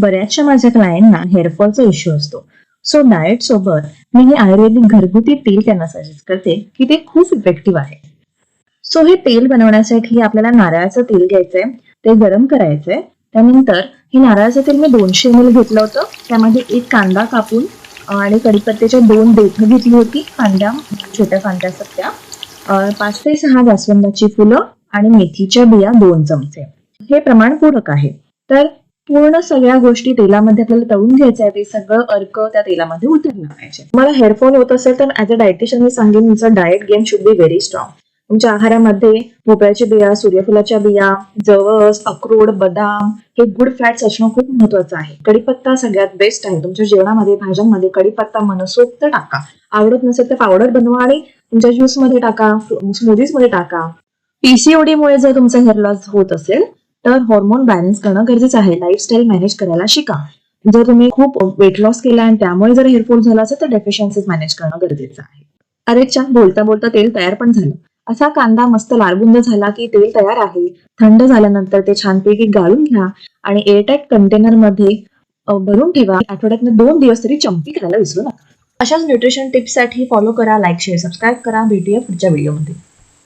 बऱ्याचशा माझ्या क्लायंटना हेअरफॉलचा इश्यू असतो. सो डाएट सोबत मी हे आयुर्वेदिक घरगुती तेल त्यांना सजेस्ट करते की ते खूप इफेक्टिव्ह आहे. सो हे तेल बनवण्यासाठी आपल्याला नारळाचं तेल घ्यायचंय ते गरम करायचंय त्यानंतर हे नारळाचं तेल मी दोनशे एम एल घेतलं होतं त्यामध्ये एक कांदा कापून आणि कढीपत्त्याच्या दोन देठं घेतली होती कांद्या छोट्या कांद्या सत्या त्या पाच ते सहा जास्वंदाची फुलं आणि मेथीच्या बिया दोन चमचे. हे प्रमाण पूरक आहे. तर पूर्ण सगळ्या गोष्टी तेलामध्ये आपल्याला तळून घ्यायचं आहे ते सगळं अर्क त्या तेलामध्ये उतरलं पाहिजे. मला हेअरफॉल होत असेल तर ऍज अ डायटिशियन मी सांगेन तुमचं diet game should be very strong तुमच्या आहारामध्ये भोपळ्याच्या बिया सूर्यफुलाच्या बिया जवस अक्रोड बदाम हे गुड फॅट्स असणं खूप महत्वाचं आहे. कडीपत्ता सगळ्यात बेस्ट आहे. तुमच्या जेवणामध्ये भाज्यांमध्ये कडीपत्ता मनसोक्त टाका. आवडत नसेल तर पावडर बनवा आणि तुमच्या ज्यूसमध्ये टाका स्मूदीजमध्ये टाका. पीसीओडी मुळे जर तुमचा हेअर लॉस होत असेल तर हॉर्मोन बॅलन्स करणं गरजेचं आहे. लाईफस्टाईल मॅनेज करायला शिका. जर तुम्ही खूप वेट लॉस केला आणि त्यामुळे जर हेअरफॉल झाला असेल तर डेफिशियन्सीज मॅनेज करणं गरजेचं आहे. अरे छान बोलता बोलता तेल तयार पण झालं. असा कांदा मस्त लालबुंद झाला की तेल तयार आहे. थंड झाल्यानंतर ते छानपैकी गाळून घ्या आणि एअरटाईट कंटेनरमध्ये भरून ठेवा. आठवड्यातनं दोन दिवस तरी चंपी करायला विसरू नका. अशाच न्यूट्रिशन टिप्ससाठी फॉलो करा लाईक शेअर सबस्क्राईब करा. भेटूया पुढच्या व्हिडिओमध्ये